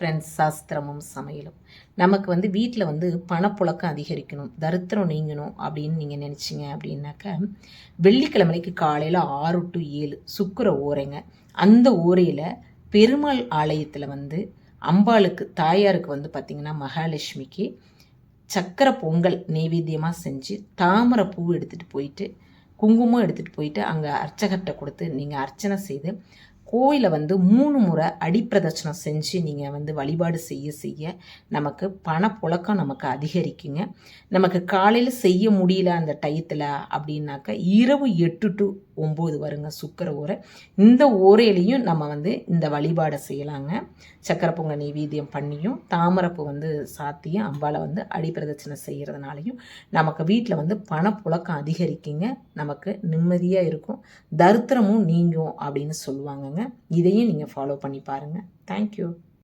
Friends சாஸ்திரமும் சமையலும். நமக்கு வந்து வீட்டில் வந்து பணப்புழக்கம் அதிகரிக்கணும் தரித்திரம் நீங்கணும் அப்படின்னு நீங்கள் நினச்சிங்க அப்படின்னாக்கா வெள்ளிக்கிழமைக்கு காலையில் ஆறு டு ஏழு சுக்கர ஓரைங்க. அந்த ஓரையில் பெருமாள் ஆலயத்தில் வந்து அம்பாளுக்கு தாயாருக்கு வந்து பார்த்திங்கன்னா மகாலட்சுமிக்கு சக்கரை பொங்கல் நெய்வேத்தியமாக செஞ்சு தாமரை பூ எடுத்துகிட்டு போயிட்டு குங்குமம் எடுத்துகிட்டு போயிட்டு அங்கே அர்ச்சகர்கிட்ட கொடுத்து நீங்கள் அர்ச்சனை செய்து கோயிலை வந்து மூணு முறை அடிப்பிரதட்சணம் செஞ்சு நீங்கள் வந்து வழிபாடு செய்ய செய்ய நமக்கு பணப்புழக்கம் நமக்கு அதிகரிக்குங்க. நமக்கு காலையில் செய்ய முடியல அந்த டயத்தில் அப்படின்னாக்கா இரவு எட்டு டு ஒம்பது வருங்க சுக்கர ஓரை. இந்த ஓரையிலையும் நம்ம வந்து இந்த வழிபாடை செய்யலாங்க. சக்கரை பொங்கல் நெய்வேத்தியம் பண்ணியும் தாமரப்பு வந்து சாத்தியும் அம்பாவை வந்து அடிப்பிரதட்சணை செய்கிறதுனாலையும் நமக்கு வீட்டில் வந்து பணப்புழக்கம் அதிகரிக்குங்க. நமக்கு நிம்மதியாக இருக்கும். தரித்திரமும் நீங்கும் அப்படின்னு சொல்லுவாங்கங்க. இதையும் நீங்கள் ஃபாலோ பண்ணி பாருங்கள் தேங்க்யூ